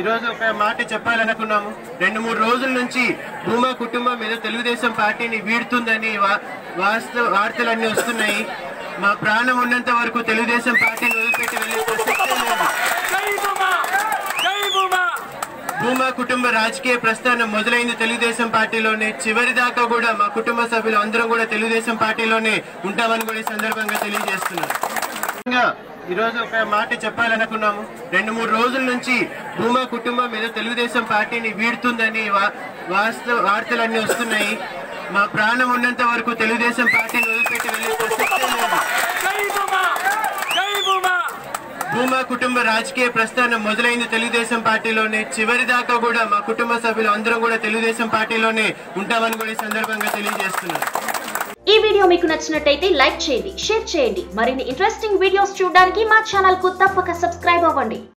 ఈరోజు ఒక మాట చెప్పాలనుకున్నాము. రెండు మూడు రోజుల నుంచి భూమా కుటుంబం ఏదో తెలుగుదేశం పార్టీని వీడుతుందని వార్తలన్నీ వస్తున్నాయి. మా ప్రాణం ఉన్నంత వరకు తెలుగుదేశం పార్టీని భూమా కుటుంబ రాజకీయ ప్రస్థానం మొదలైంది తెలుగుదేశం పార్టీలోనే. చివరి దాకా కూడా మా కుటుంబ సభ్యులు అందరం కూడా తెలుగుదేశం పార్టీలోనే ఉంటామని కూడా ఈ సందర్భంగా తెలియజేస్తున్నాం ఈ ఈరోజు ఒక మాట చెప్పాలనుకున్నాము. రెండు మూడు రోజుల నుంచి భూమా కుటుంబం మీద తెలుగుదేశం పార్టీని వీడుతుందని వార్తలన్నీ వస్తున్నాయి. మా ప్రాణం ఉన్నంత వరకు తెలుగుదేశం పార్టీని వదిలిపెట్టి వెళ్ళిపోతుంది భూమా కుటుంబ రాజకీయ ప్రస్థానం మొదలైంది తెలుగుదేశం పార్టీలోనే. చివరి దాకా కూడా మా కుటుంబ సభ్యులు అందరం కూడా తెలుగుదేశం పార్టీలోనే ఉంటామని కూడా సందర్భంగా తెలియజేస్తున్నాం ఈ వీడియో మీకు నచ్చినట్టయితే లైక్ చేయండి షేర్ చేయండి. మరిన్ని ఇంట్రెస్టింగ్ వీడియోస్ చూడడానికి మా ఛానల్కు తప్పక సబ్స్క్రైబ్ అవ్వండి.